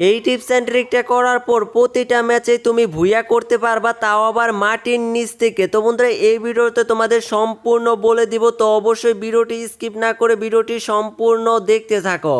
এই tips and ট্রিকটা করার পর প্রতিটা ম্যাচে তুমি ভুইয়া করতে পারবা, তাও আবার মাটির নিচ থেকে। তো বন্ধুরা, এই ভিডিওতে তোমাদের সম্পূর্ণ বলে দিব, তো অবশ্যই ভিডিওটি স্কিপ না করে ভিডিওটি সম্পূর্ণ দেখতে থাকো।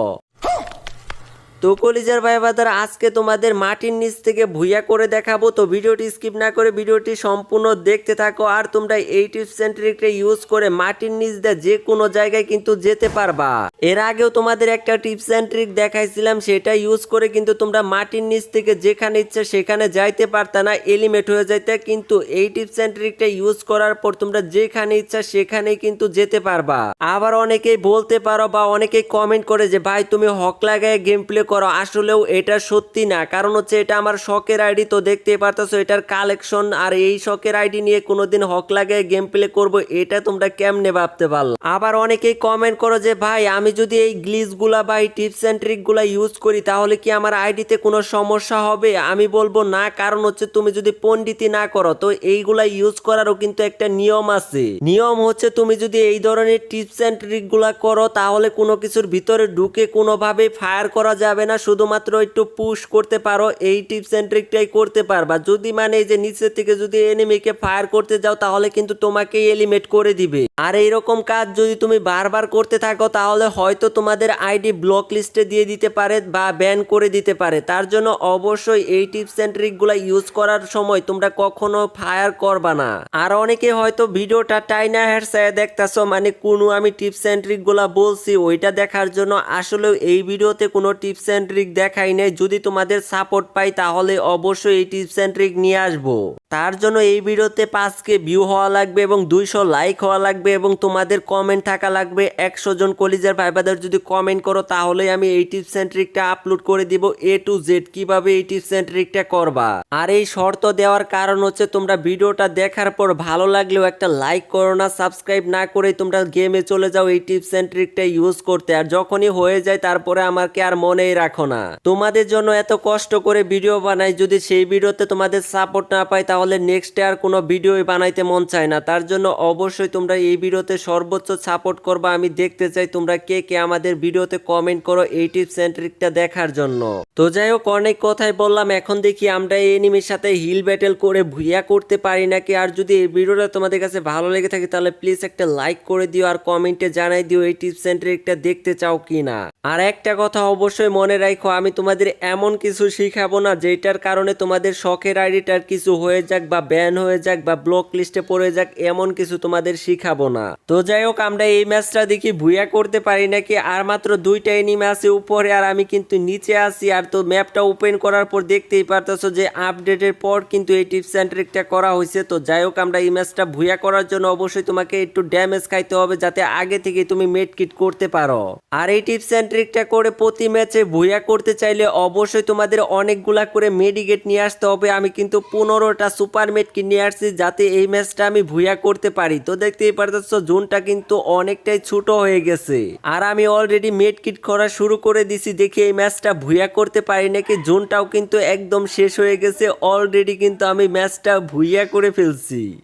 তো কলিজার ভাই বাদার আজকে তোমাদের মাটির নিচ থেকে ভুইয়া করে দেখাবো। তো ভিডিওটি স্কিপ না করে ভিডিওটি সম্পূর্ণ দেখতে থাকো আর তোমরা এই টিপস অ্যান্ড ট্রিকটা ইউজ করে মাটির নিচ দিয়ে যে কোনো জায়গায় কিন্তু যেতে পারবা। এর আগেও তোমাদের একটা টিপস অ্যান্ড ট্রিক দেখাইছিলাম, সেটা ইউজ করে কিন্তু তোমরা মাটির নিচ থেকে যেখানে ইচ্ছা সেখানে যাইতে পারতা না, এলিমেট হয়ে যাইতে, কিন্তু এই টিপস অ্যান্ড ট্রিকটা ইউজ করার পর তোমরা যেখানে ইচ্ছা সেখানেই কিন্তু যেতে পারবা। আবার অনেকেই বলতে পারো বা অনেকেই কমেন্ট করে যে, ভাই, তুমি হক লাগায় গেম প্লে করো, আসলেও এটা সত্যি না। কারণ হচ্ছে এটা আমার শখের আইডি, তো দেখতেই পারতেছো এটার কালেকশন আর এই শখের আইডি নিয়ে কোনোদিন হক লাগায় গেম প্লে করব, এটা তোমরা কেমনে ভাবতে পারল? আবার অনেকেই কমেন্ট করো যে, ভাই, আমি যদি এই গ্লিচগুলা বা এই টিপস অ্যান্ড ট্রিকগুলা ইউজ করি, তাহলে কি আমার আইডিতে কোনো সমস্যা হবে? আমি বলব, না, কারণ হচ্ছে তুমি যদি পণ্ডিতি না করো, তো এইগুলা ইউজ করারও কিন্তু একটা নিয়ম আছে। নিয়ম হচ্ছে তুমি যদি এই ধরনের টিপস অ্যান্ড ট্রিকগুলা করো, তাহলে কোনো কিছুর ভিতরে ঢুকে কোনোভাবেই ফায়ার করা যাবে না, শুধুমাত্র একটু পুশ করতে পারো, এই টিপস অ্যান্ড ট্রিকটাই করতে পারবা। যদি মানে এই যে নিচের থেকে যদি এনিমিকে ফায়ার করতে যাও, তাহলে কিন্তু তোমাকে এলিমেট করে দিবে। আর এইরকম কাজ যদি তুমি বারবার করতে থাকো, তাহলে হয়তো তোমাদের আইডি ব্লক লিস্টে দিয়ে দিতে পারে বা ব্যান করে দিতে পারে। তার জন্য অবশ্যই এই টিপস অ্যান্ড ট্রিকগুলো ইউজ করার সময় তোমরা কখনো ফায়ার করবা না। আর অনেকে হয়তো ভিডিওটা টাইনা হেডসায় দেখতাছো মানে কোনো আমি টিপস অ্যান্ড ট্রিকগুলো বলছি, ওইটা দেখার জন্য আসলেও এই ভিডিওতে কোনো টিপস অ্যান্ড ট্রিক দেখাই নাই, যদি তোমাদের সাপোর্ট পাই তাহলে অবশ্যই এই টিপস অ্যান্ড ট্রিক নিয়ে আসব। তার জন্য এই ভিডিওতে পাঁচকে ভিউ হওয়া লাগবে এবং দুইশো লাইক হওয়া লাগবে এবং তোমাদের কমেন্ট থাকা লাগবে। একশো জন কলিজার ভাইবাদের যদি কমেন্ট করো তাহলে আমি এই টিপস অ্যান্ড ট্রিকটা আপলোড করে দিব এ টু জেড কীভাবে এই টিপস অ্যান্ড ট্রিকটা করবা? আর এই শর্ত দেওয়ার কারণ হচ্ছে তোমরা ভিডিওটা দেখার পর ভালো লাগলেও একটা লাইক করো না সাবস্ক্রাইব না করে তোমরা গেমে চলে যাও এই টিপস অ্যান্ড ট্রিকটা ইউজ করতে। আর যখনই হয়ে যায় তারপরে আমাকে আর মনেই রাখো না। তোমাদের জন্য এত কষ্ট করে ভিডিও বানাই, যদি সেই ভিডিওতে তোমাদের সাপোর্ট না পাই, তাহলে নেক্সট আর কোনো ভিডিওই বানাইতে মন চায় না। তার জন্য অবশ্যই তোমরা এই ভিডিওতে সর্বোচ্চ সাপোর্ট করবা। আমি দেখতে চাই তোমরা কে কে আমাদের ভিডিওতে কমেন্ট করো এই টিপস অ্যান্ড ট্রিকটা দেখার জন্য। তো যাই হোক, অনেক কথাই বললাম। এখন দেখি আমরা এনিমির সাথে হিল ব্যাটেল করে ভুইয়া করতে পারি নাকি। আর যদি এই ভিডিওটা তোমাদের কাছে ভালো লেগে থাকে, তাহলে প্লিজ একটা লাইক করে দিও আর কমেন্টে জানাই দিও এই টিপস অ্যান্ড ট্রিকটা দেখতে চাও কি না আর একটা কথা অবশ্যই মনে রাখো, আমি তোমাদের এমন কিছু শিখাবো না যেটার কারণে তোমাদের শখের আইডিটার কিছু হয়ে যাক বা ব্যান হয়ে যাক বা ব্লক লিস্টে পড়ে যাক, এমন কিছু তোমাদের শিখাবো না। তো যাই হোক, আমরা এই ম্যাচটা দেখি ভুইয়া করতে পারি নাকি? আর মাত্র দুইটা এনিমি আছে উপরে, আর আমি কিন্তু নিচে আছি, আর তো ম্যাপটা ওপেন করার পর দেখতেই পারতেছো যে আপডেটের পর কিন্তু এই টিপস অ্যান্ড ট্রিকটা করা হয়েছে। তো যাই হোক, আমরা এই ম্যাচটা ভুইয়া করার জন্য অবশ্যই তোমাকে একটু ড্যামেজ খাইতে হবে, যাতে আগে থেকে তুমি মেড কিট করতে পারো। আর এই টিপস অ্যান্ড ট্রিকটা করে প্রতি ম্যাচে ভুইয়া করতে চাইলে অবশ্যই তোমাদের অনেকগুলা করে মেডিকেট নিয়ে আসতে হবে। আমি কিন্তু পনেরোটা সুপার মেড কিট নিয়ে আসছি যাতে এই ম্যাচটা আমি ভুইয়া করতে পারি। তো দেখতেই পারতেছো, জোনটা কিন্তু অনেকটাই ছোট হয়ে গেছে। আর আমি অলরেডি মেড কিট করা শুরু করে দিছি, দেখি এই ম্যাচটা ভুইয়া করতে পারি নাকি? জোনটাও কিন্তু একদম শেষ হয়ে গেছে। অলরেডি কিন্তু আমি ম্যাচটা ভুইয়া করে ফেলছি।